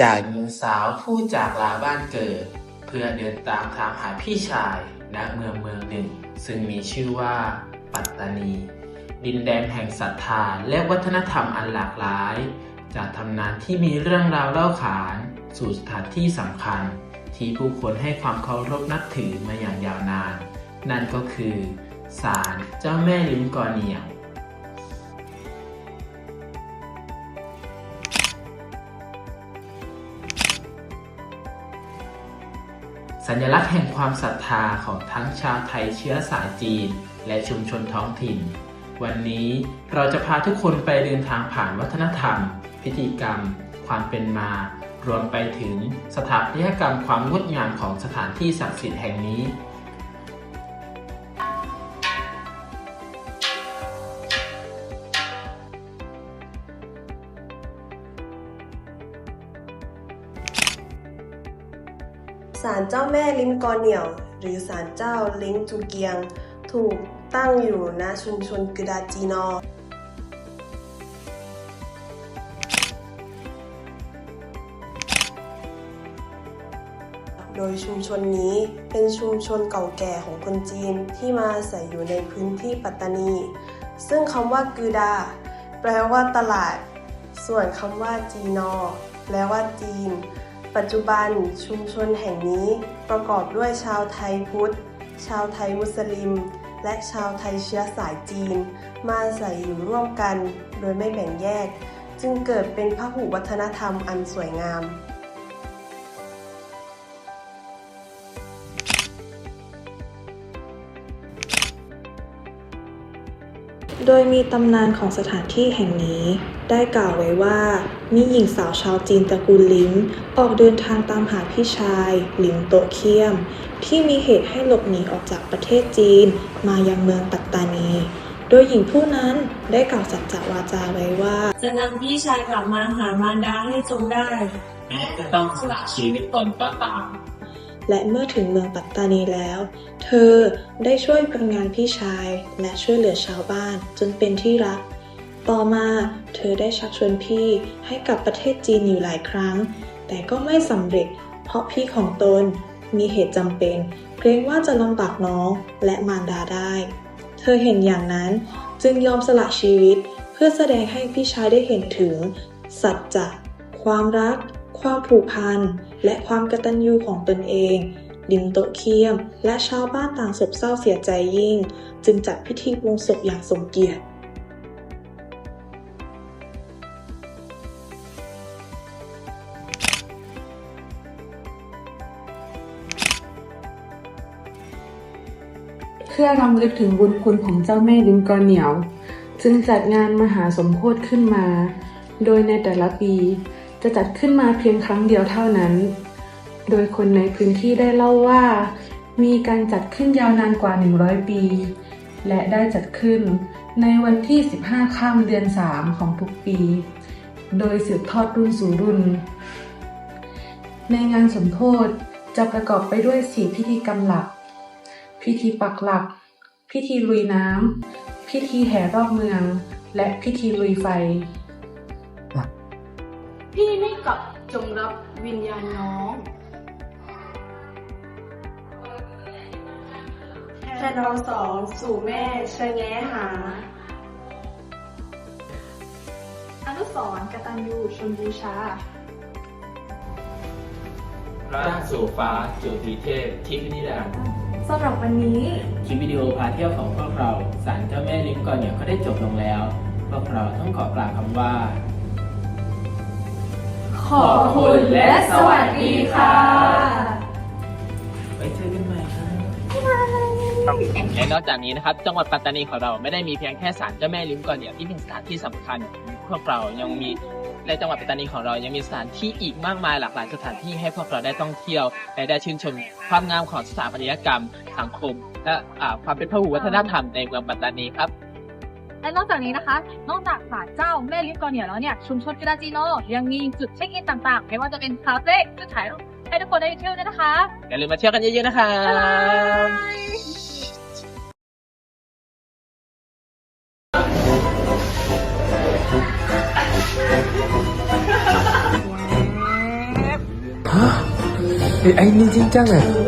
จากหญิงสาวผู้จากลาบ้านเกิด เพื่อเดินตามทางหาพี่ชายณเมืองเมืองหนึ่ง ซึ่งมีชื่อว่า ปัตตานี ดินแดนแห่งศรัทธาและวัฒนธรรมอันหลากหลาย จากตำนานที่มีเรื่องราวเล่าขาน สู่สถานที่สำคัญ ที่ผู้คนให้ความเคารพนับถือมาอย่างยาวนาน นั่นก็คือศาลเจ้าแม่ลิ้มกอเนียว สัญลักษณ์แห่งความศรัทธาของทั้งชาวไทยเชื้อสายจีน และชุมชนท้องถิ่น วันนี้เราจะพาทุกคนไปเดินทางผ่านวัฒนธรรม พิธีกรรม ความเป็นมา รวมไปถึงสถาปัตยกรรมความงดงามของสถานที่ศักดิ์สิทธิ์แห่งนี้ ศาลเจ้าแม่ลิ้มกอเหนียว หรือศาลเจ้าลิ้มจูเกียง ถูกตั้งอยู่ณชุมชนกึดาจีนอ โดยชุมชนนี้เป็นชุมชนเก่าแก่ของคนจีนที่มาอาศัยอยู่ในพื้นที่ปัตตานี ซึ่งคำว่ากือดา แปลว่าตลาด ส่วนคำว่าจีนอ แปลว่าจีน ปัจจุบันชุมชนแห่งนี้ประกอบด้วยชาวไทยพุทธ ชาวไทยมุสลิม และชาวไทยเชื้อสายจีน มาอาศัยอยู่ร่วมกันโดยไม่แบ่งแยก จึงเกิดเป็นพหุวัฒนธรรมอันสวยงาม โดยมีตำนานของสถานที่แห่งนี้ ได้กล่าวไว้ว่า มีหญิงสาวชาวจีนตระกูลลิ้มออกเดินทางตามหาพี่ชายหลิมโตเคียม ที่มีเหตุให้หลบหนีออกจากประเทศจีน มายังเมืองปัตตานี โดยหญิงผู้นั้นได้กล่าวสัจจวาจาไว้ว่า จะนำพี่ชายกลับมาหามารดาให้จงได้แม้จะต้องสละชีวิตตนก็ตาม และเมื่อถึงเมืองปัตตานีแล้ว เธอได้ช่วยเป็นงานพี่ชายและช่วยเหลือชาวบ้านจนเป็นที่รัก ต่อมาเธอได้ชักชวนพี่ให้กลับประเทศจีนอยู่หลายครั้ง แต่ก็ไม่สำเร็จ เพราะพี่ของตนมีเหตุจำเป็น เกรงว่าจะลำบากน้องและมารดาได้ เธอเห็นอย่างนั้นจึงยอมสละชีวิต เพื่อแสดงให้พี่ชายได้เห็นถึง สัจจะความรัก ความผูกพัน และความกตัญญูของตนเอง ดินโตเคียม และชาวบ้านต่างโศกเศร้าเสียใจยิ่ง จึงจัดพิธีบวงศพอย่างสมเกียรติเพื่อรำลึกถึงบุญคุณของเจ้าแม่ลิมกอเหนียว จึงจัดงานมหาสมโพธิขึ้นมา โดยในแต่ละปี จะจัดขึ้นมาเพียงครั้งเดียวเท่านั้น โดยคนในพื้นที่ได้เล่าว่า มีการจัดขึ้นยาวนานกว่า 100 ปี และได้จัดขึ้นในวันที่ 15ค่ำเดือน 3 ของทุกปี โดยสืบทอดรุ่นสู่รุ่น ในงานสมโพธิจะประกอบไปด้วย4พิธีกรรมหลัก พิธีปักหลัก พิธีลุยน้ำ พิธีแห่รอบเมือง และพิธีลุยไฟ พี่ไม่กลับจงรับวิญญาณน้อง แค่เราสองสู่แม่ชะแงหา อนุสรณ์กตัญญูชนบูชา พระสู่ฟ้าจุติเทพทิพนิรันดร์ สำหรับวันนี้ คลิปวิดีโอพาเที่ยวของพวกเราศาลเจ้าแม่ลิ้มก่อนเหนียวก็ได้จบลงแล้ว พวกเราต้องขอกล่าวคำว่า ขอบคุณและสวัสดีค่ะไว้เจอกันใหม่ครับและนอกจากนี้นะครับ จังหวัดปัตตานีของเราไม่ได้มีเพียงแค่ศาลเจ้าแม่ลิ้มก่อนเดียวที่เป็นสถานที่สำคัญ พวกเรายังมีในจังหวัดปัตตานีของเรายังมีสถานที่อีกมากมายหลากหลายสถานที่ให้พวกเราได้ท่องเที่ยวและได้ชื่นชมความงามของสถาปัตยกรรม สังคมและอ่าความเป็นพหุวัฒนธรรมในเมืองปัตตานีครับ และนอกจากนี้นะคะ นอกจากศาลเจ้าแม่ลิฟกอเหนียวแล้วเนี่ยชุมชนกระดาจีโนยังมีจุดเช็คอินต่างๆ ไม่ว่าจะเป็นคาเฟ่จุดถ่ายรูปให้ทุกคนได้เที่ยวด้วยนะคะ อย่าลืมมาเที่ยวกันเยอะๆนะครับไอ้นี่จริงจังอะอ๋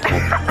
that.